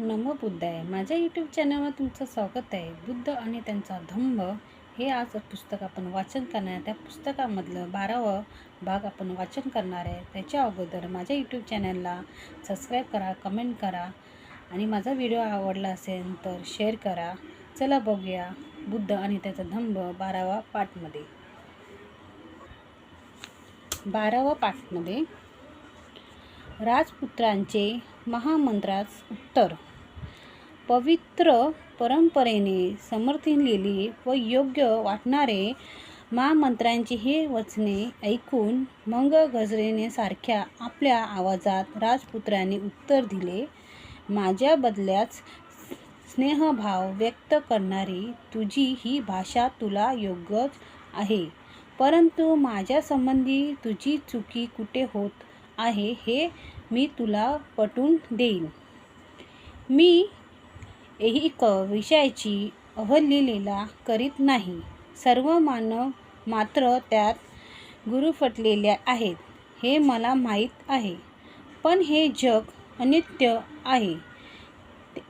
नमो बुद्धाय. माझ्या यूट्यूब चॅनलवर तुमचं स्वागत आहे. बुद्ध आणि त्यांचा धम्म हे आज पुस्तक आपण वाचन करणार. आहे त्या पुस्तकामधलं बारावं भाग आपण वाचन करणार आहे. त्याच्या अगोदर माझ्या यूट्यूब चॅनलला सबस्क्राईब करा कमेंट करा आणि माझा व्हिडिओ आवडला असेल तर शेअर करा. चला बघूया बुद्ध आणि त्याचा धम्म बारावा पाठमध्ये. बारावा पाठमध्ये राजपुत्रांचे महामंत्रास उत्तर. पवित्र परंपरेने समर्थिलेली व योग्य वाटणारे महामंत्रांची हे वचने ऐकून मंग गजरेने आपल्या आवाजात राजपुत्राने उत्तर दिले माझ्या बदल्याच स्नेहभाव व्यक्त करणारी तुझी ही भाषा तुला योग्यच आहे. परंतु माझ्यासंबंधी तुझी चुकी कुठे होत आहे हे मी तुला पटून देईन. मी एक विषयाची अहल्लीला करीत नाही. सर्व मानव मात्र त्यात गुरुफटलेल्या आहेत हे मला माहीत आहे. पण हे जग अनित्य आहे.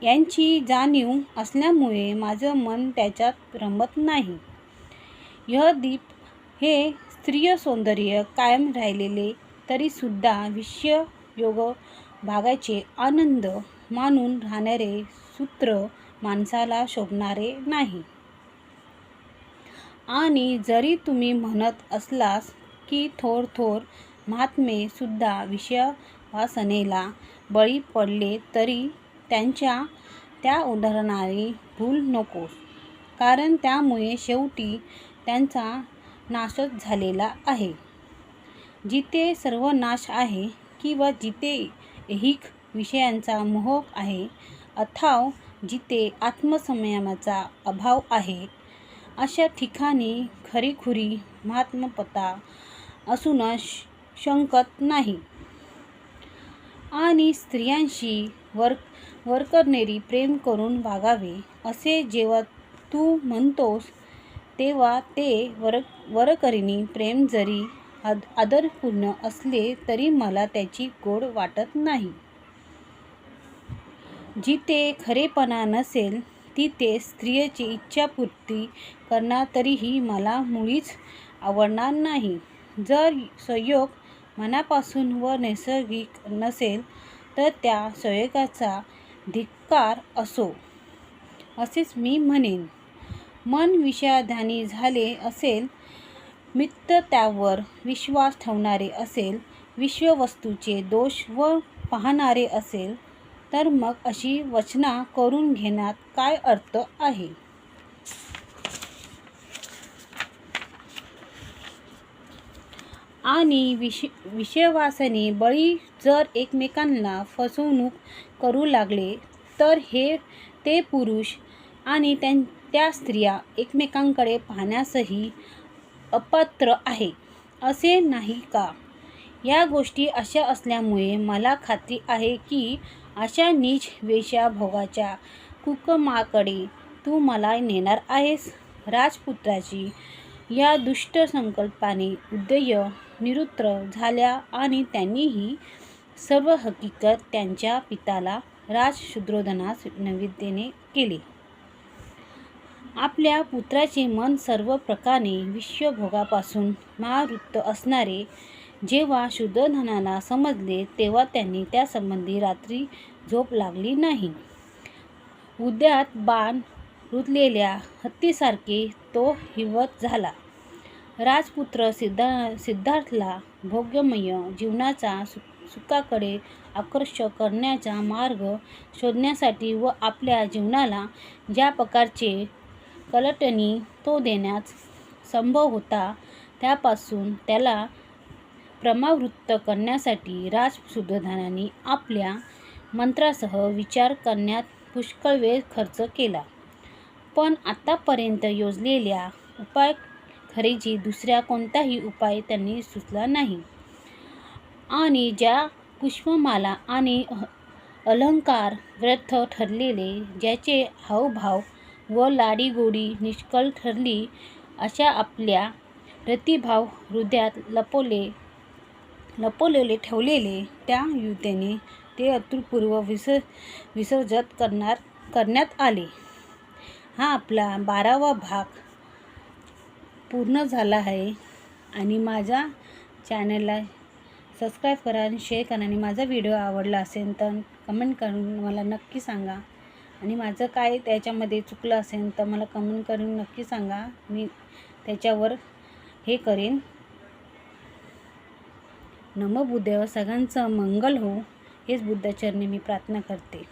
यांची जाणीव असल्यामुळे माझं मन त्याच्यात रमत नाही. यह दीप हे स्त्रिय सौंदर्य कायम राहिलेले तरीसुद्धा विषययोग भागाचे आनंद मानून राहणारे सूत्र माणसाला शोभणारे नाही. आणि जरी तुम्ही म्हणत असलास की थोर थोर महात्मे सुद्धा विषयवासनेला बळी पडले तरी त्यांच्या त्या उदाहरणाने भूल नकोस कारण त्यामुळे शेवटी त्यांचा नाशच झालेला आहे. जिथे सर्व नाश आहे किंवा जिथे ऐहिक विषयांचा मोहक आहे अथाव जिथे आत्मसंयमाचा अभाव आहे अशा ठिकाणी खरीखुरी महात्मपता असून शंकत नाही. आणि स्त्रियांशी वर वरकरनेरी प्रेम करून वागावे असे जेव्हा तू म्हणतोस तेव्हा ते वर वरकरीनी प्रेम जरी आद आदरपूर्ण असले तरी मला त्याची गोड वाटत नाही. जिथे खरेपणा नसेल तिथे स्त्रियेची इच्छापूर्ती करणार तरीही मला मुळीच आवडणार नाही. जर संयोग मनापासून व नैसर्गिक नसेल तर त्या संयोगाचा धिक्कार असो असेच मी म्हणेन. मन विषयाधानी झाले असेल मित्र त्यावर विश्वास ठेवणारे असेल विश्ववस्तूचे दोष व पाहणारे असेल तर मग अशी वचना करून घेण्यात काय अर्थ आहे? आणि विष विषयवासने बळी जर एकमेकांना फसवणूक करू लागले तर हे ते पुरुष आणि त्यां त्या स्त्रिया एकमेकांकडे पाहण्यासही अपात्र आहे असे नाही का? या गोष्टी अशा असल्यामुळे मला खात्री आहे की अशा नीच वेश्याभोगाच्या कुकमाकडे तू मला नेणार आहेस. राजपुत्राची या दुष्ट संकल्पाने उदय निरुत्र झाल्या आणि त्यांनीही सर्व हकीकत त्यांच्या पिताला राजशुद्रोधनास नैवेद्याने केले. आपल्या पुत्राचे मन सर्व प्रकारे विश्वभोगापासून महावृत्त असणारे जेव्हा शुद्धधनाला समजले तेव्हा त्यांनी त्यासंबंधी रात्री झोप लागली नाही. उद्यात बाण रुतलेल्या हत्तीसारखे तो हिवत झाला. राजपुत्र सिद्धा सिद्धार्थला भोग्यमय जीवनाचा सु सुखाकडे आकर्षक करण्याचा मार्ग शोधण्यासाठी व आपल्या जीवनाला ज्या प्रकारचे कलटणी तो देण्यास संभव होता त्यापासून त्याला प्रमावृत्त करण्यासाठी राजसुधोधनांनी आपल्या मंत्रासह विचार करण्यात पुष्कळ वेळ खर्च केला. पण आत्तापर्यंत योजलेल्या उपाय खरेजी दुसऱ्या कोणताही उपाय त्यांनी सुचला नाही. आणि ज्या पुष्पमाला आणि अलंकार व्यर्थ ठरलेले ज्याचे हावभाव व लाडीगोडी निष्कळ ठरली अशा आपल्या प्रतिभाव हृदयात लपवले लपवलेले ठेवलेले त्या युवतीने ते अतुलपूर्व विस विसर्जित करणार करण्यात आले. हा आपला बारावा भाग पूर्ण झाला आहे आणि माझ्या चॅनलला सबस्क्राईब करा आणि शेअर करा. आणि माझा व्हिडिओ आवडला असेल तर कमेंट करून मला नक्की सांगा. आणि माझं काय त्याच्यामध्ये चुकलं असेल तर मला कमेंट करून नक्की सांगा. मी त्याच्यावर हे करेन. नमो बुद्धेव सगळ्यांचं मंगल हो हेच बुद्धाचरणी मी प्रार्थना करते.